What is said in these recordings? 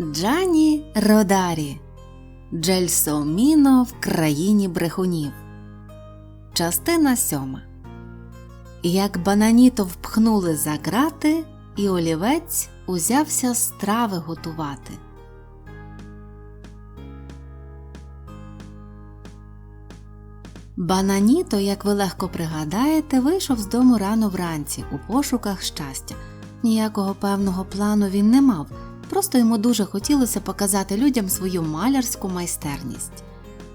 Джані Родарі Джельсоміно в країні брехунів. Частина сьома. Як бананіто впхнули за грати, і олівець узявся страви готувати. Бананіто, як ви легко пригадаєте, вийшов з дому рано вранці у пошуках щастя. Ніякого певного плану він не мав, просто йому дуже хотілося показати людям свою малярську майстерність.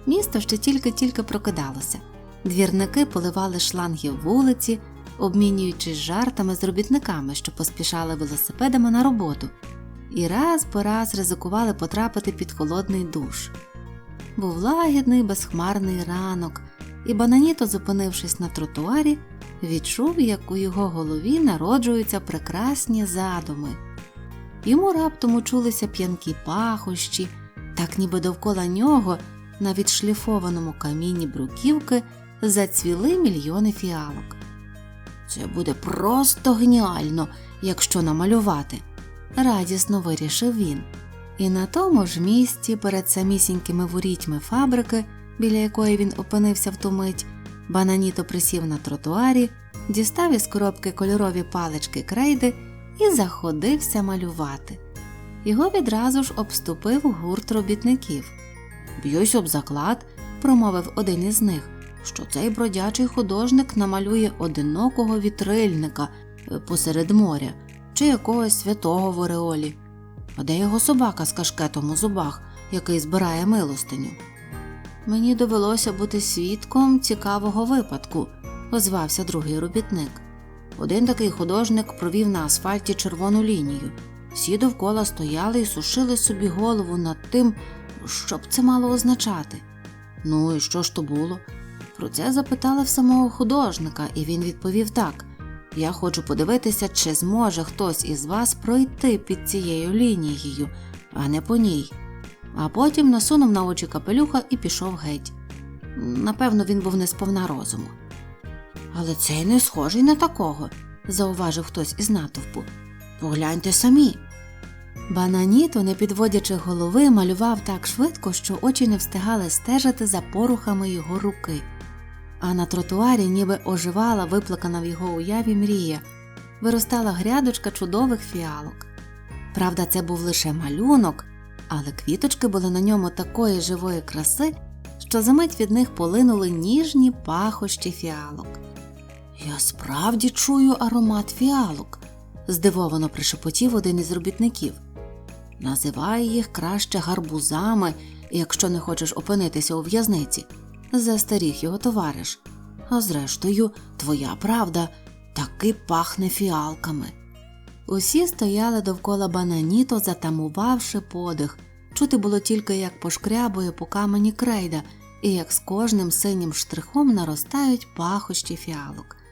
Місто ще тільки-тільки прокидалося. Двірники поливали шланги вулиці, обмінюючись жартами з робітниками, що поспішали велосипедами на роботу, і раз по раз ризикували потрапити під холодний душ. Був лагідний, безхмарний ранок, і Бананіто, зупинившись на тротуарі, відчув, як у його голові народжуються прекрасні задуми. Йому раптом учулися п'янкі пахощі, так ніби довкола нього, на відшліфованому камінні бруківки, зацвіли мільйони фіалок. Це буде просто геніально, якщо намалювати, радісно вирішив він. І на тому ж місці, перед самісінькими ворітьми фабрики, біля якої він опинився в ту мить, Бананіто присів на тротуарі, дістав із коробки кольорові палички крейди і заходився малювати. Його відразу ж обступив гурт робітників. Б'юсь об заклад, промовив один із них, що цей бродячий художник намалює одинокого вітрильника е, посеред моря чи якогось святого в Ореолі. А де його собака з кашкетом у зубах, який збирає милостиню? Мені довелося бути свідком цікавого випадку, озвався другий робітник. Один такий художник провів на асфальті червону лінію. Всі довкола стояли і сушили собі голову над тим, що б це мало означати. Ну і що ж то було? Про це запитали в самого художника, і він відповів так: Я хочу подивитися, чи зможе хтось із вас пройти під цією лінією, а не по ній. А потім насунув на очі капелюха і пішов геть. Напевно, він був не сповна розуму. Але цей не схожий на такого, зауважив хтось із натовпу. Погляньте самі. Бананіто, не підводячи голови, малював так швидко, що очі не встигали стежити за порухами його руки. А на тротуарі ніби оживала виплакана в його уяві мрія, виростала грядочка чудових фіалок. Правда, це був лише малюнок, але квіточки були на ньому такої живої краси, що за мить від них полинули ніжні пахощі фіалок. Я справді чую аромат фіалок, здивовано пришепотів один із робітників. Називай їх краще гарбузами, якщо не хочеш опинитися у в'язниці, застаріг його товариш. А зрештою, твоя правда таки пахне фіалками. Усі стояли довкола бананіто, затамувавши подих. Чути було тільки, як пошкрябує по камені крейда, і як з кожним синім штрихом наростають пахощі фіалок.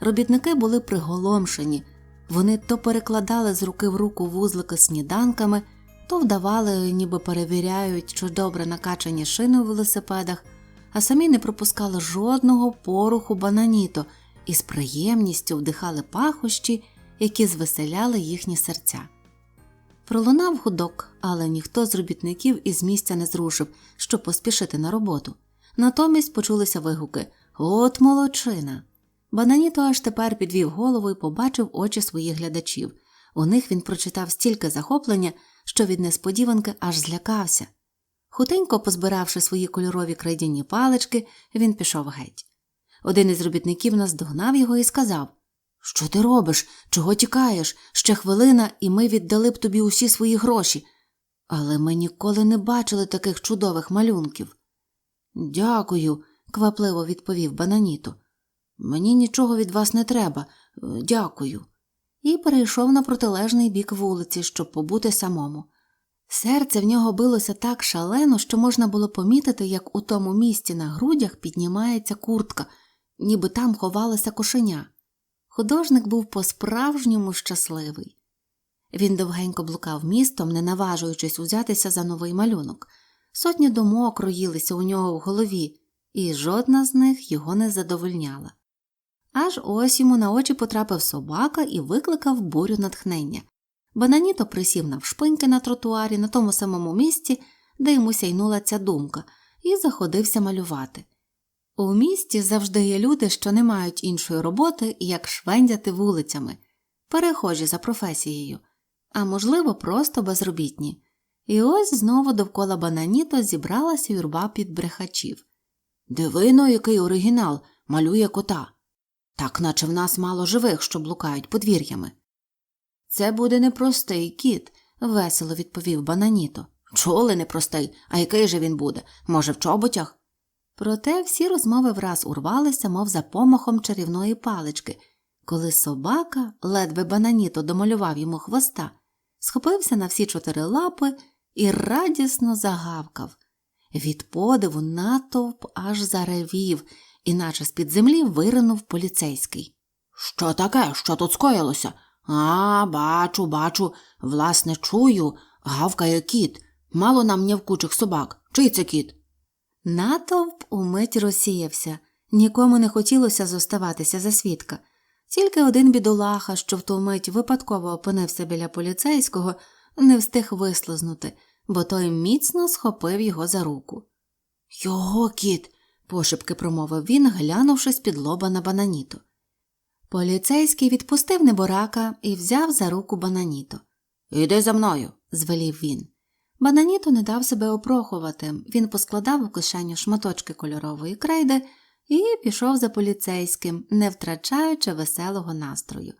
Робітники були приголомшені, вони то перекладали з руки в руку вузлики сніданками, то вдавали, ніби перевіряють, чи добре накачані шини у велосипедах, а самі не пропускали жодного поруху бананіто і з приємністю вдихали пахощі, які звеселяли їхні серця. Пролунав гудок, але ніхто з робітників із місця не зрушив, щоб поспішити на роботу. Натомість почулися вигуки От молодчина! Бананіто аж тепер підвів голову і побачив очі своїх глядачів. У них він прочитав стільки захоплення, що від несподіванки аж злякався. Хутенько позбиравши свої кольорові крайдяні палички, він пішов геть. Один із робітників наздогнав його і сказав Що ти робиш? Чого тікаєш? Ще хвилина, і ми віддали б тобі усі свої гроші. Але ми ніколи не бачили таких чудових малюнків. Дякую, квапливо відповів Бананіто. Мені нічого від вас не треба, дякую. І перейшов на протилежний бік вулиці, щоб побути самому. Серце в нього билося так шалено, що можна було помітити, як у тому місці на грудях піднімається куртка, ніби там ховалося кошеня. Художник був по-справжньому щасливий. Він довгенько блукав містом, не наважуючись узятися за новий малюнок. Сотні думок роїлися у нього в голові, і жодна з них його не задовольняла. Аж ось йому на очі потрапив собака і викликав бурю натхнення. Бананіто присів навшпиньки на тротуарі на тому самому місці, де йому сяйнула ця думка, і заходився малювати. У місті завжди є люди, що не мають іншої роботи, як швендяти вулицями, перехожі за професією, а можливо, просто безробітні. І ось знову довкола бананіто зібралася юрба підбрехачів. Дивино, який оригінал малює кота. Так наче в нас мало живих, що блукають подвір'ями. Це буде непростий кіт, весело відповів бананіто. Чули непростий, а який же він буде? Може, в чоботях? Проте всі розмови враз урвалися, мов за помахом чарівної палички, коли собака, ледве бананіто домалював йому хвоста, схопився на всі чотири лапи і радісно загавкав. Від подиву натовп аж заревів, іначе з-під землі виринув поліцейський. Що таке? Що тут скоїлося? А, бачу, бачу, власне, чую, гавкає кіт. Мало нам нявкучих собак. Чий це кіт? Натовп умить розсіявся. Нікому не хотілося зоставатися за свідка. Тільки один бідолаха, що в ту мить випадково опинився біля поліцейського, не встиг вислизнути, бо той міцно схопив його за руку. Його кіт, пошепки промовив він, глянувши з-під лоба на бананіто. Поліцейський відпустив неборака і взяв за руку бананіто. Іди за мною, звелів він. Бананіто не дав себе опрохувати, він поскладав у кишеню шматочки кольорової крейди і пішов за поліцейським, не втрачаючи веселого настрою.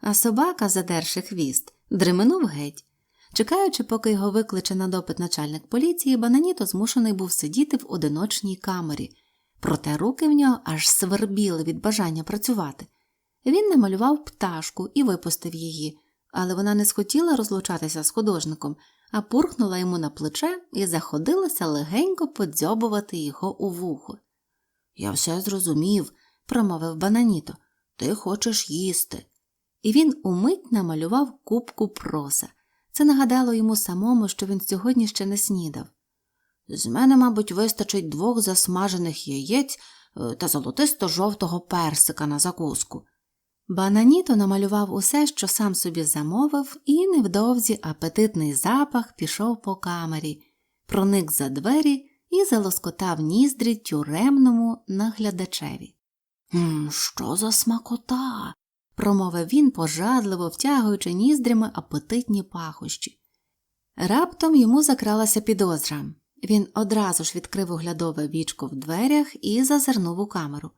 А собака, задерши хвіст, дременув геть. Чекаючи, поки його викличе на допит начальник поліції, Бананіто змушений був сидіти в одиночній камері, проте руки в нього аж свербіли від бажання працювати. Він намалював пташку і випустив її, але вона не схотіла розлучатися з художником, а пурхнула йому на плече і заходилася легенько подзьобувати його у вухо. Я все зрозумів, промовив Бананіто. Ти хочеш їсти. І він умить намалював кубку проса. Це нагадало йому самому, що він сьогодні ще не снідав. З мене, мабуть, вистачить двох засмажених яєць е, та золотисто жовтого персика на закуску. Бананіто намалював усе, що сам собі замовив, і невдовзі апетитний запах пішов по камері, проник за двері і залоскотав ніздрі тюремному наглядачеві. Що за смакота? промовив він, пожадливо втягуючи ніздрями апетитні пахощі. Раптом йому закралася підозра. Він одразу ж відкрив оглядове вічко в дверях і зазирнув у камеру.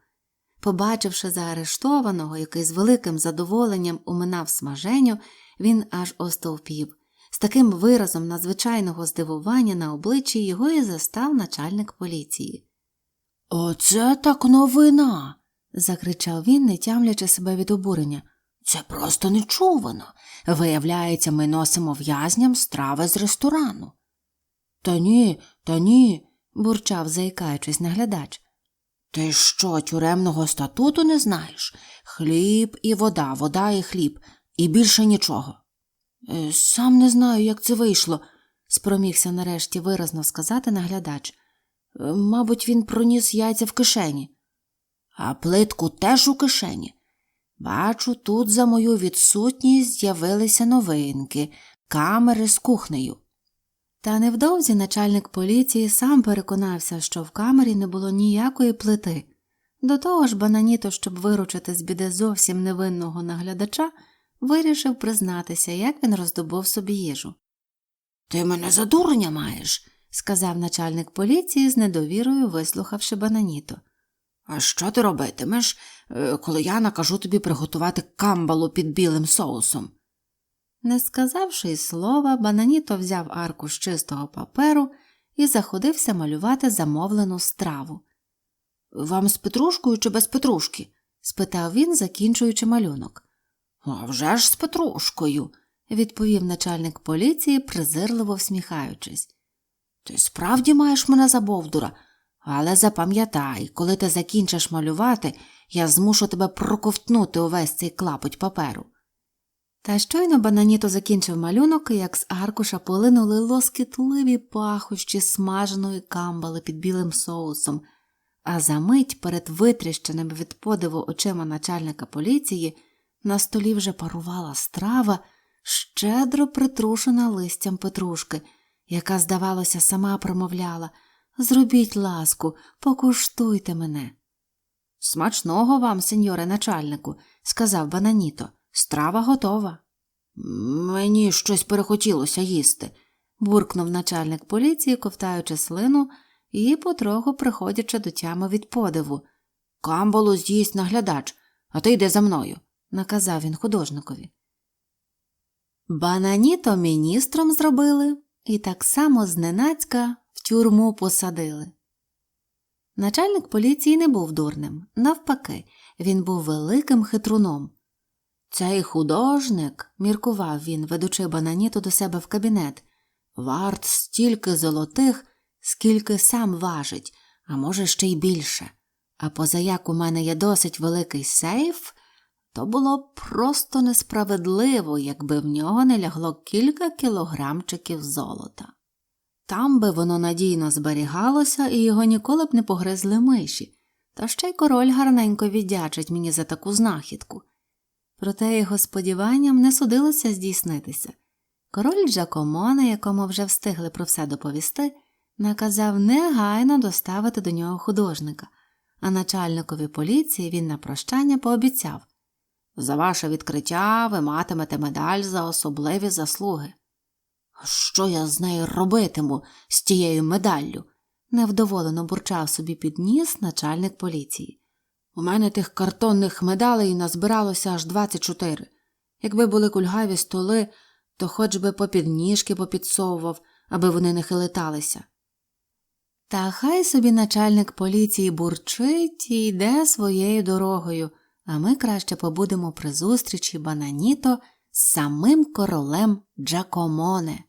Побачивши заарештованого, який з великим задоволенням уминав смаженю, він аж остовпів. З таким виразом надзвичайного здивування на обличчі його і застав начальник поліції. Оце так новина. закричав він, не тямлячи себе від обурення. Це просто нечувано. Виявляється, ми носимо в'язням страви з ресторану. Та ні, та ні, бурчав, заїкаючись наглядач. Ти що, тюремного статуту не знаєш? Хліб і вода, вода і хліб, і більше нічого. «Е, Сам не знаю, як це вийшло, спромігся нарешті виразно сказати наглядач. «Е, Мабуть, він проніс яйця в кишені. А плитку теж у кишені. Бачу, тут за мою відсутність з'явилися новинки, камери з кухнею. Та невдовзі начальник поліції сам переконався, що в камері не було ніякої плити. До того ж, бананіто, щоб виручити з біди зовсім невинного наглядача, вирішив признатися, як він роздобув собі їжу. Ти мене за дурня маєш, сказав начальник поліції з недовірою, вислухавши бананіто. А що ти робитимеш, е, коли я накажу тобі приготувати камбалу під білим соусом? Не сказавши й слова, Бананіто взяв аркуш чистого паперу і заходився малювати замовлену страву. Вам з петрушкою чи без петрушки? спитав він, закінчуючи малюнок. «А вже ж з петрушкою, відповів начальник поліції, презирливо всміхаючись. Ти справді маєш мене за бовдура, але запам'ятай, коли ти закінчиш малювати, я змушу тебе проковтнути увесь цей клапоть паперу. Та щойно бананіто закінчив малюнок, як з аркуша полинули лоскітливі пахощі смаженої камбали під білим соусом, а за мить перед витріщеними від подиву очима начальника поліції на столі вже парувала страва, щедро притрушена листям петрушки, яка, здавалося, сама промовляла Зробіть ласку, покуштуйте мене. Смачного вам, сеньоре начальнику, сказав Бананіто. Страва готова. Мені щось перехотілося їсти, буркнув начальник поліції, ковтаючи слину і потроху приходячи до тями від подиву. Камбалу з'їсть наглядач, а ти йди за мною, наказав він художникові. Бананіто міністром зробили і так само зненацька в тюрму посадили. Начальник поліції не був дурним, навпаки, він був великим хитруном. Цей художник, міркував він, ведучи бананіту до себе в кабінет, варт стільки золотих, скільки сам важить, а може, ще й більше. А позаяк у мене є досить великий сейф, то було б просто несправедливо, якби в нього не лягло кілька кілограмчиків золота. Там би воно надійно зберігалося і його ніколи б не погризли миші, та ще й король гарненько віддячить мені за таку знахідку. Проте його сподіванням не судилося здійснитися. Король Джакомоне, якому вже встигли про все доповісти, наказав негайно доставити до нього художника, а начальникові поліції він на прощання пообіцяв за ваше відкриття ви матимете медаль за особливі заслуги. Що я з нею робитиму з тією медаллю? невдоволено бурчав собі під ніс начальник поліції. У мене тих картонних медалей назбиралося аж 24. Якби були кульгаві столи, то хоч би попід ніжки попідсовував, аби вони не хилиталися. Та хай собі начальник поліції бурчить і йде своєю дорогою, а ми краще побудемо при зустрічі Бананіто з самим королем Джакомоне.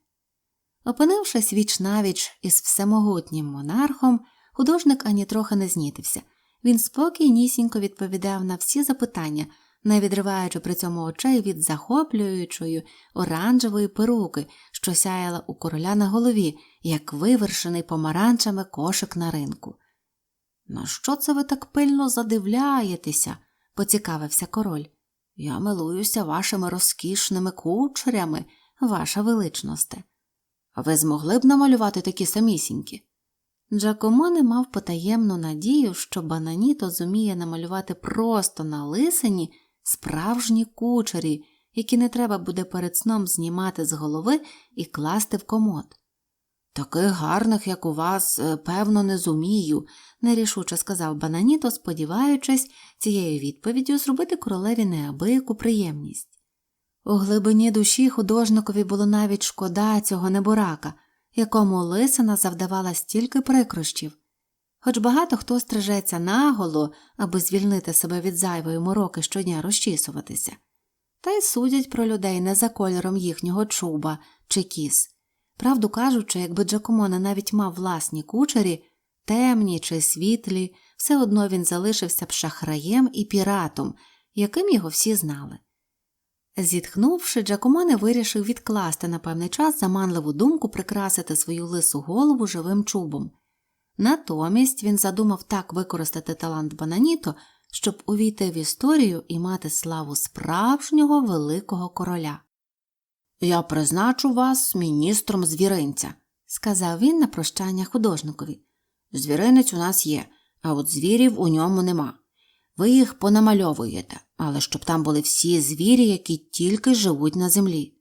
Опинившись віч навіч із всемогутнім монархом, художник ані трохи не знітився. Він спокійнісінько відповідав на всі запитання, не відриваючи при цьому очей від захоплюючої оранжевої перуки, що сяяла у короля на голові, як вивершений помаранчами кошик на ринку. На що це ви так пильно задивляєтеся? поцікавився король. Я милуюся вашими розкішними кучерями, ваша величносте. Ви змогли б намалювати такі самісінькі? Джакомоне мав потаємну надію, що Бананіто зуміє намалювати просто на лисині справжні кучері, які не треба буде перед сном знімати з голови і класти в комод. Таких гарних, як у вас, е, певно, не зумію, нерішуче сказав Бананіто, сподіваючись цією відповіддю зробити королеві неабияку приємність. У глибині душі художникові було навіть шкода цього неборака, якому лисина завдавала стільки прикрощів. Хоч багато хто стрижеться наголо, аби звільнити себе від зайвої мороки щодня розчісуватися, та й судять про людей не за кольором їхнього чуба чи кіс. Правду кажучи, якби Джакомона навіть мав власні кучері, темні чи світлі, все одно він залишився б шахраєм і піратом, яким його всі знали. Зітхнувши, Джакомоне вирішив відкласти на певний час заманливу думку прикрасити свою лису голову живим чубом. Натомість він задумав так використати талант Бананіто, щоб увійти в історію і мати славу справжнього великого короля. Я призначу вас міністром звіринця, сказав він на прощання художникові. Звіринець у нас є, а от звірів у ньому нема. Ви їх понамальовуєте, але щоб там були всі звірі, які тільки живуть на землі.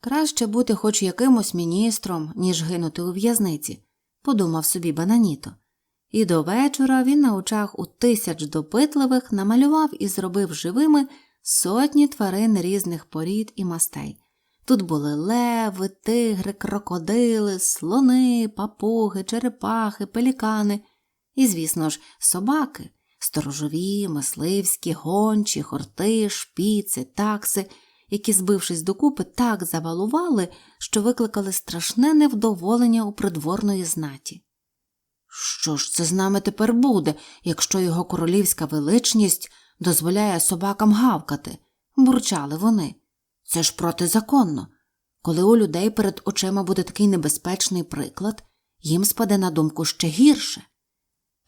Краще бути хоч якимось міністром, ніж гинути у в'язниці, подумав собі Бананіто. І до вечора він на очах у тисяч допитливих намалював і зробив живими сотні тварин різних порід і мастей. Тут були леви, тигри, крокодили, слони, папуги, черепахи, пелікани і, звісно ж, собаки сторожові, мисливські, гончі, хорти, шпіци, такси, які, збившись докупи, так завалували, що викликали страшне невдоволення у придворної знаті. Що ж це з нами тепер буде, якщо його королівська величність дозволяє собакам гавкати? бурчали вони. Це ж протизаконно. Коли у людей перед очима буде такий небезпечний приклад, їм спаде на думку ще гірше.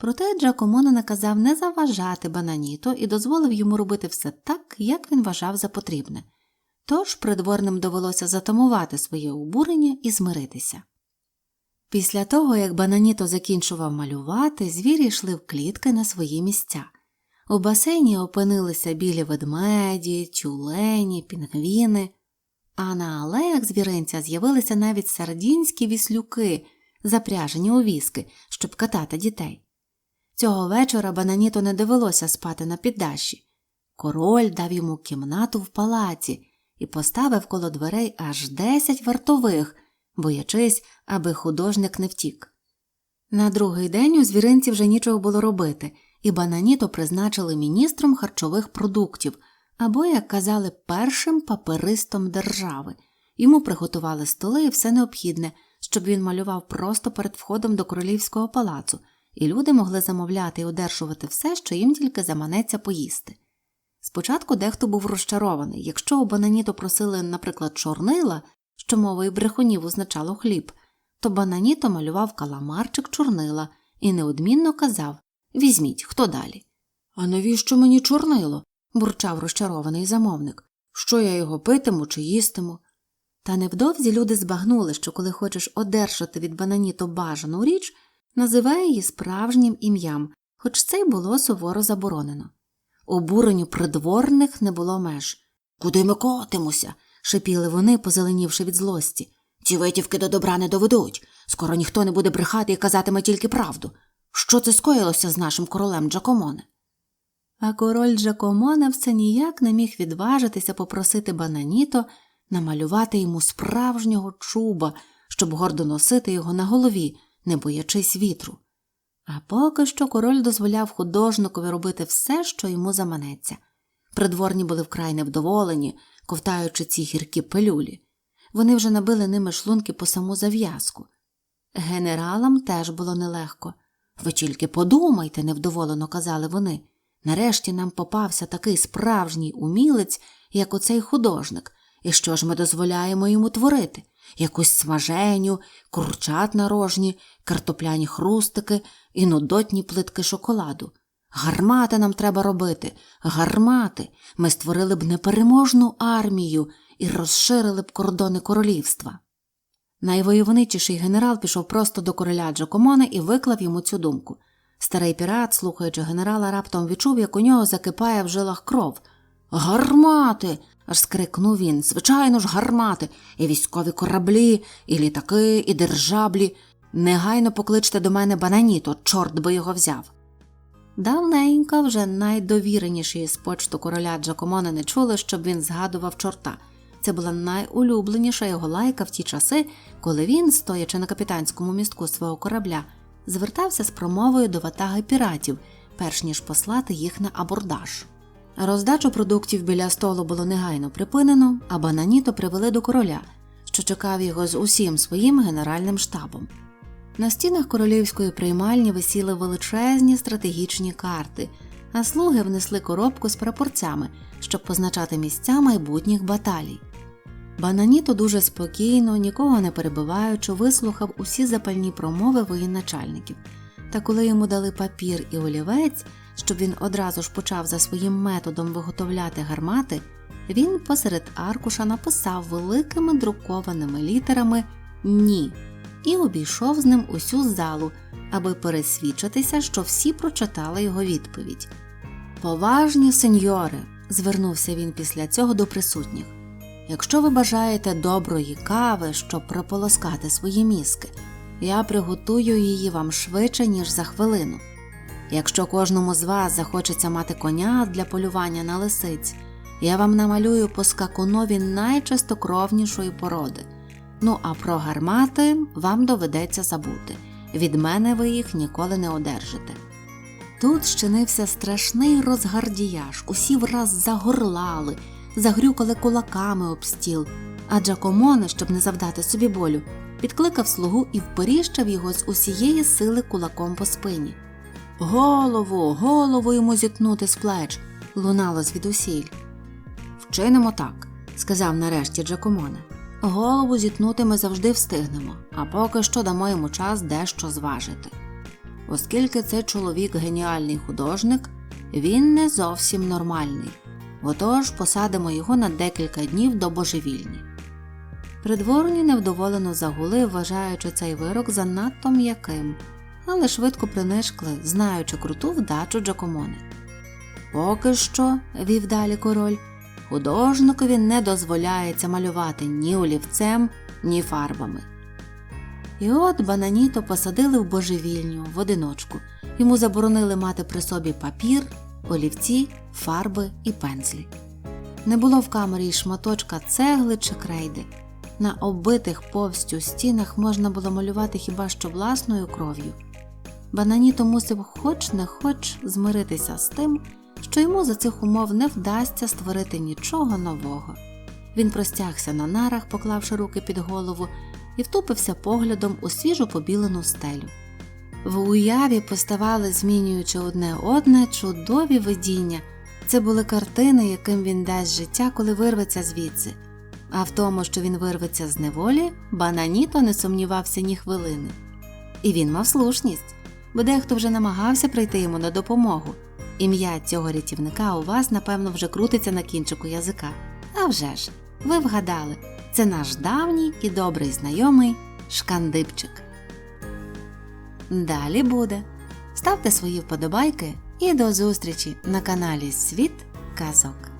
Проте Джакомоно наказав не заважати Бананіто і дозволив йому робити все так, як він вважав за потрібне. Тож придворним довелося затамувати своє обурення і змиритися. Після того, як Бананіто закінчував малювати, звірі йшли в клітки на свої місця. У басейні опинилися білі ведмеді, тюлені, пінгвіни, а на алеях звіринця з'явилися навіть сардінські віслюки, запряжені у візки, щоб катати дітей. Цього вечора Бананіто не довелося спати на піддаші. Король дав йому кімнату в палаці і поставив коло дверей аж десять вартових, боячись, аби художник не втік. На другий день у звіринці вже нічого було робити, і Бананіто призначили міністром харчових продуктів або, як казали, першим паперистом держави. Йому приготували столи і все необхідне, щоб він малював просто перед входом до королівського палацу, і люди могли замовляти і одержувати все, що їм тільки заманеться поїсти. Спочатку дехто був розчарований, якщо у Бананіто просили, наприклад, чорнила, що мовою брехунів означало хліб, то Бананіто малював каламарчик чорнила і неодмінно казав Візьміть, хто далі. А навіщо мені чорнило? бурчав розчарований замовник. Що я його питиму чи їстиму? Та невдовзі люди збагнули, що коли хочеш одержати від бананіто бажану річ, називай її справжнім ім'ям, хоч це й було суворо заборонено. Обуренню придворних не було меж. Куди ми котимося? шипіли вони, позеленівши від злості. Ці витівки до добра не доведуть. Скоро ніхто не буде брехати і казатиме тільки правду. Що це скоїлося з нашим королем Джакомоне? А король Джакомоне все ніяк не міг відважитися попросити Бананіто намалювати йому справжнього чуба, щоб гордо носити його на голові, не боячись вітру. А поки що король дозволяв художникові робити все, що йому заманеться. Придворні були вкрай невдоволені, ковтаючи ці гіркі пилюлі. Вони вже набили ними шлунки по саму зав'язку. Генералам теж було нелегко. Ви тільки подумайте, невдоволено казали вони. Нарешті нам попався такий справжній умілець, як оцей художник, і що ж ми дозволяємо йому творити? Якусь смаженю, курчат на рожні, картопляні хрустики і нудотні плитки шоколаду. Гармати нам треба робити, гармати. Ми створили б непереможну армію і розширили б кордони королівства. Найвойовничіший генерал пішов просто до короля Джакомоне і виклав йому цю думку. Старий пірат, слухаючи генерала, раптом відчув, як у нього закипає в жилах кров. Гармати. аж скрикнув він. Звичайно ж, гармати, і військові кораблі, і літаки, і держаблі. Негайно покличте до мене бананіто, чорт би його взяв. Давненько вже найдовіреніші з почту короля Джакомона не чули, щоб він згадував чорта. Це була найулюбленіша його лайка в ті часи, коли він, стоячи на капітанському містку свого корабля, звертався з промовою до ватаги піратів, перш ніж послати їх на абордаж. Роздачу продуктів біля столу було негайно припинено, а бананіто привели до короля, що чекав його з усім своїм генеральним штабом. На стінах королівської приймальні висіли величезні стратегічні карти, а слуги внесли коробку з прапорцями, щоб позначати місця майбутніх баталій. Бананіто дуже спокійно, нікого не перебиваючи, вислухав усі запальні промови воєначальників. Та коли йому дали папір і олівець, щоб він одразу ж почав за своїм методом виготовляти гармати, він посеред аркуша написав великими друкованими літерами Ні і обійшов з ним усю залу, аби пересвідчитися, що всі прочитали його відповідь. Поважні сеньори, звернувся він після цього до присутніх. Якщо ви бажаєте доброї кави, щоб прополоскати свої мізки, я приготую її вам швидше, ніж за хвилину. Якщо кожному з вас захочеться мати коня для полювання на лисиць, я вам намалюю по скакунові найчистокровнішої породи. Ну а про гармати вам доведеться забути від мене ви їх ніколи не одержите. Тут щинився страшний розгардіяж, усі враз загорлали, загрюкали кулаками об стіл, а Джакомоне, щоб не завдати собі болю, підкликав слугу і вперіщав його з усієї сили кулаком по спині. Голову, голову йому зітнути з плеч, лунало звідусіль. Вчинимо так, сказав нарешті Джакомоне. Голову зітнути ми завжди встигнемо, а поки що дамо йому час дещо зважити. Оскільки цей чоловік геніальний художник, він не зовсім нормальний. Отож посадимо його на декілька днів до божевільні. Придворні невдоволено загули, вважаючи цей вирок занадто м'яким, але швидко принишкли, знаючи круту вдачу Джакомони. Поки що, вів далі король, художникові не дозволяється малювати ні олівцем, ні фарбами. І от Бананіто посадили в божевільню в одиночку. Йому заборонили мати при собі папір, олівці, фарби і пензлі. Не було в камері й шматочка цегли чи крейди. На оббитих повстю стінах можна було малювати хіба що власною кров'ю. Бананіто мусив хоч не хоч змиритися з тим, що йому за цих умов не вдасться створити нічого нового. Він простягся на нарах, поклавши руки під голову, і втупився поглядом у свіжу побілену стелю. В уяві поставали, змінюючи одне одне, чудові видіння. Це були картини, яким він дасть життя, коли вирветься звідси. А в тому, що він вирветься з неволі, Бананіто не сумнівався ні хвилини. І він мав слушність, бо дехто вже намагався прийти йому на допомогу. Ім'я цього рятівника у вас, напевно, вже крутиться на кінчику язика. А вже ж, ви вгадали, це наш давній і добрий знайомий Шкандипчик. Далі буде. Ставте свої вподобайки і до зустрічі на каналі Світ Казок.